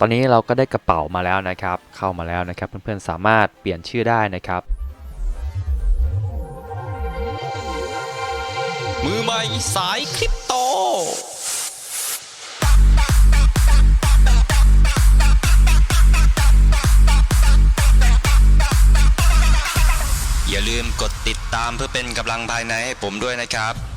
ตอนนี้เราก็ได้กระเป๋ามาแล้วนะครับ เข้ามาแล้วนะครับ เพื่อนๆสามารถเปลี่ยนชื่อได้นะครับ มือใหม่สายคริปโต อย่าลืมกดติดตามเพื่อเป็นกำลังภายในให้ผมด้วยนะครับ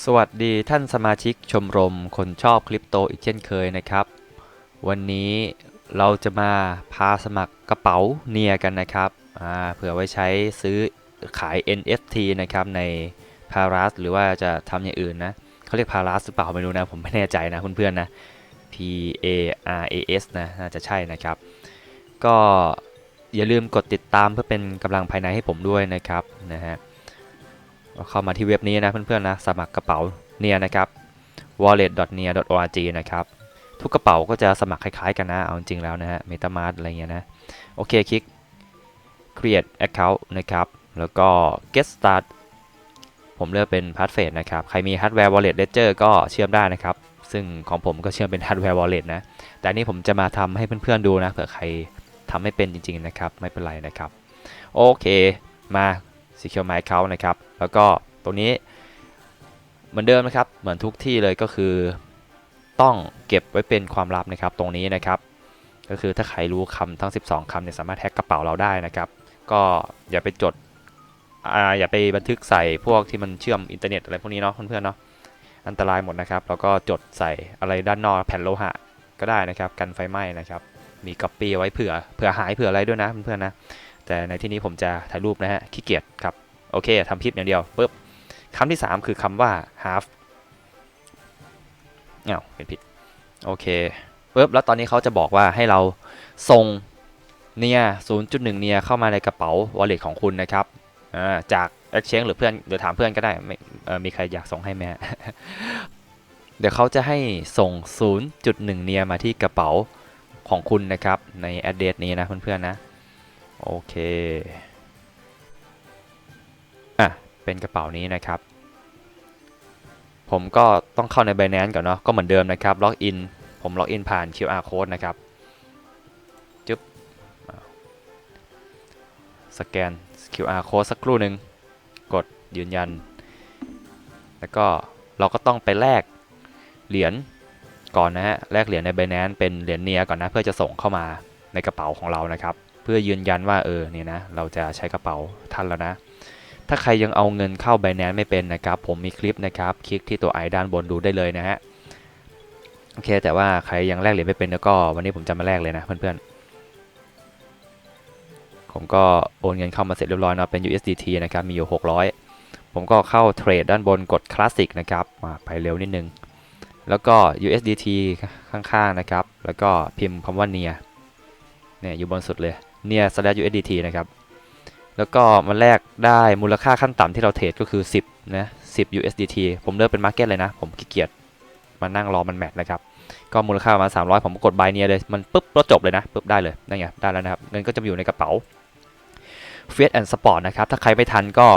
สวัสดีท่านสมาชิกชมรมคนชอบคริปโตอีกเช่นเคยนะครับ วันนี้เราจะมาพาสมัครกระเป๋าเนียกันนะครับเผื่อไว้ใช้ซื้อขาย NFT นะครับใน p a r a s หรือว่าจะทำอย่างอื่นนะเขาเรียก p a r a s หรือเปล่าไม่รู้นะผมไม่แน่ใจนะเพื่อนๆนะ P A R A S นะน่าจะใช่นะครับ ก็อย่าลืมกดติดตามเพื่อเป็นกำลังภายในให้ผมด้วยนะครับนะฮะ เข้ามาที่เว็บนี้นะเพื่อนๆนะสมัครกระเป๋าเนียนะครับ wallet.nia.org นะครับทุกกระเป๋าก็จะสมัครคล้ายๆกันนะ เอาจริงแล้วนะฮะ MetaMask อะไรเงี้ยนะ โอเคคลิก create account นะครับ แล้วก็ get start ผมเลือกเป็น password นะครับ ใครมี hardware wallet ledger ก็เชื่อมได้นะครับ ซึ่งของผมก็เชื่อมเป็น hardware wallet นะ แต่นนี้ผมจะมาทำให้เพื่อนๆดูนะ เผื่อใครทำไม่เป็นจริงๆนะครับ ไม่เป็นไรนะครับ โอเค มา Secure My Account นะครับ แล้วก็ตรงนี้เหมือนเดิมนะครับ เหมือนทุกที่เลยก็คือ ต้องเก็บไว้เป็นความลับนะครับ ตรงนี้นะครับ ก็คือถ้าใครรู้คำทั้ง 12 คำเนี่ยสามารถแฮ็กกระเป๋าเราได้นะครับ ก็อย่าไปจดอ่าอย่าไปบันทึกใส่พวกที่มันเชื่อมอินเทอร์เน็ตอะไรพวกนี้เนาะเพื่อนๆเนาะอันตรายหมดนะครับแล้วก็จดใส่อะไรด้านนอกแผ่นโลหะก็ได้นะครับ กันไฟไหม้นะครับ มีก๊อปปี้ไว้เผื่อเผื่อหายเผื่ออะไรด้วยนะเพื่อนๆนะ แต่ในที่นี้ผมจะถ่ายรูปนะฮะขี้เกียจครับโอเคทำพิมพ์อย่างเดียวปุ๊บคำที่ 3 คือคำว่า half เอ้าเป็นผิดโอเคปุ๊บแล้วตอนนี้เขาจะบอกว่าให้เราส่งเนีย0.1 เนียเข้ามาในกระเป๋า wallet ของคุณนะครับจาก exchange หรือเพื่อนเดี๋ยวถามเพื่อนก็ได้ไม่มีใครอยากส่งให้ไหมฮะเดี๋ยวเขาจะให้ส่ง 0.1 เนียมาที่กระเป๋าของคุณนะครับใน address นี้นะเพื่อนๆนะ โอเคอะเป็นกระเป๋านี้นะครับ ผมก็ต้องเข้าใน Binance ก่อนเนาะก็เหมือนเดิมนะครับล็อกอินผมล็อกอินผ่าน QR code นะครับจึ๊บสแกน QR code สักครู่หนึ่งกดยืนยัน แล้วก็เราก็ต้องไปแลกเหรียญก่อนนะฮะแลกเหรียญใน Binance เป็นเหรียญเนียก่อนนะเพื่อจะส่งเข้ามาในกระเป๋าของเรานะครับ เพื่อยืนยันว่าเออเนี่ยนะเราจะใช้กระเป๋าท่านแล้วนะ ถ้าใครยังเอาเงินเข้า Binance ไม่เป็นนะครับ ผมมีคลิปนะครับ คลิกที่ตัวไอด้านบนดูได้เลยนะฮะโอเค แต่ว่าใครยังแลกเหรียญไม่เป็นแล้วก็วันนี้ผมจะมาแลกเลยนะเพื่อนๆ ผมก็โอนเงินเข้ามาเสร็จเรียบร้อยเนาะเป็น USDT นะครับมีอยู่ 600 ผมก็เข้าเทรดด้านบนกดคลาสสิกนะครับมาไปเร็วนิดนึง แล้วก็ USDT ข้างๆนะครับ แล้วก็พิมพ์คำว่า near เนี่ยอยู่บนสุดเลย near slash USDT นะครับ แล้วก็มันแลกได้มูลค่าขั้นต่ำที่เราเทรดก็คือ 10 นะ 10 USDT ผมเลือกเป็น Market เลยนะ ผมขี้เกียจมานั่งรอมันแมทนะครับ ก็มูลค่าประมาณ300 ผมกด buy near เลย มันปุ๊บแล้วจบเลยนะ ปุ๊บได้เลย นั่นไง ได้แล้วนะครับ เงินก็จะอยู่ในกระเป๋า f i a t and Sport นะครับ ถ้าใครไม่ทันก็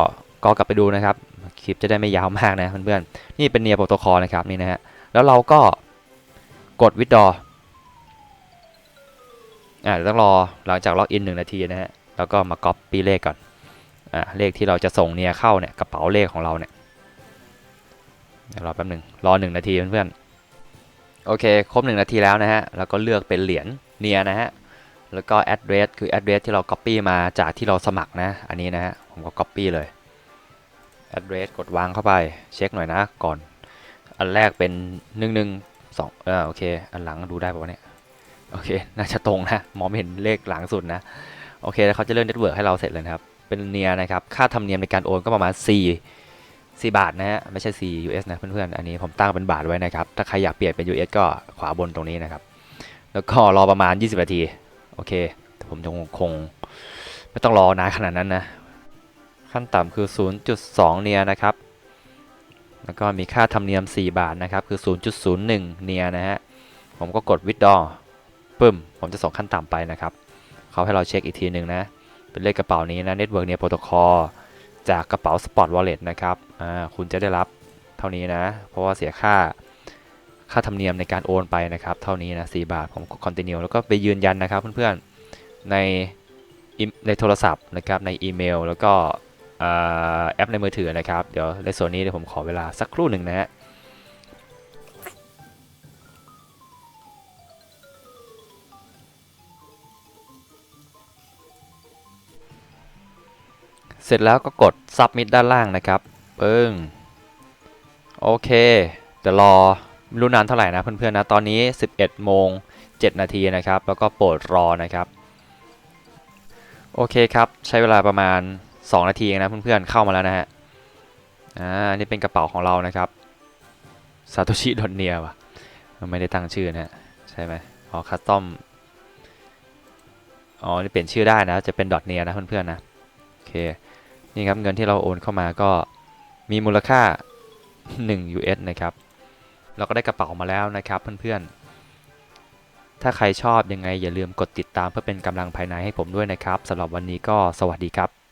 ก็กลับไปดูนะครับ คลิปจะได้ไม่ยาวมากนะเพื่อนๆ นี่เป็น near protocol นะครับนี่นะฮะ แล้วเราก็กด withdraw อ่าเดี๋ยวต้องรอหลังจากล็อกอินหนึ่งนาทีนะฮะแล้วก็มา copy เลขก่อนอ่าเลขที่เราจะส่งเนี่ยเข้าเนี่ยกระเป๋าเลขของเราเนี่ยเดี๋ยวรอแป๊บหนึ่งรอหนึ่งนาทีเพื่อนๆโอเคครบหนึ่งนาทีแล้วนะฮะแล้วก็เลือกเป็นเหรียญเนียนะฮะแล้วก็ address คือ address ที่เรา copy มาจากที่เราสมัครนะ อันนี้นะฮะ ผมก็ copy เลย address กดวางเข้าไป เช็คหน่อยนะก่อน อันแรกเป็นหนึ่งหนึ่งสองเออโอเค อันหลังดูได้ป่าวะเนี่ย โอเค น่าจะตรงนะ มองไม่เห็นเลขหลังสุดนะ โอเค แล้วเขาจะเลื่อนเน็ตเวิร์กให้เราเสร็จเลยนะครับ เป็นเนียนะครับ ค่าธรรมเนียมในการโอนก็ประมาณ 4 4 บาทนะฮะ ไม่ใช่ 4 US นะเพื่อนๆ อันนี้ผมตั้งเป็นบาทไว้นะครับ ถ้าใครอยากเปลี่ยนเป็น US ก็ขวาบนตรงนี้นะครับ แล้วก็รอประมาณ 20 นาที โอเค แต่ผมจะคงคงไม่ต้องรอนานขนาดนั้นนะ ขั้นต่ำคือ 0.2 เนียนะครับ แล้วก็มีค่าธรรมเนียม 4 บาทนะครับ คือ 0.01 เนียนะฮะ ผมก็กด withdraw ปึ้ม ผมจะส่งขั้นต่ำไปนะครับ เขาให้เราเช็คอีกทีหนึ่งนะ เป็นเลขกระเป๋านี้นะ Network เนี่ยโปรโตคอลจากกระเป๋า Spot Wallet นะครับคุณจะได้รับเท่านี้นะ เพราะว่าเสียค่าค่าธรรมเนียมในการโอนไปนะครับ เท่านี้นะ4บาท ผมกด continue แล้วก็ไปยืนยันนะครับเพื่อนๆ ในในโทรศัพท์นะครับ ในอีเมล แล้วก็แอปในมือถือนะครับ เดี๋ยวในส่วนนี้เดี๋ยวผมขอเวลาสักครู่หนึ่งนะฮะ เสร็จแล้วก็กด submit ด้านล่างนะครับปึ้งโอเคเดี๋ยวรอไม่รู้นานเท่าไหร่นะเพื่อนๆนะตอนนี้ 11โมง7นาทีนะครับ แล้วก็โปรดรอนะครับโอเคครับใช้เวลาประมาณ 2 นาทีนะเพื่อนๆเข้ามาแล้วนะฮะอ่านี่เป็นกระเป๋าของเรานะครับซาโตชิดอนเนียวะไม่ได้ตั้งชื่อนะฮะใช่ไหมอ๋อคัสตอมอ๋อนี่เปลี่ยนชื่อได้นะจะเป็นดอทเนียนะเพื่อนๆนะ เค นี่ครับเงินที่เราโอนเข้ามาก็มีมูลค่า 1 US นะครับ เราก็ได้กระเป๋ามาแล้วนะครับเพื่อนๆ ถ้าใครชอบยังไงอย่าลืมกดติดตามเพื่อเป็นกำลังภายในให้ผมด้วยนะครับสำหรับวันนี้ก็สวัสดีครับ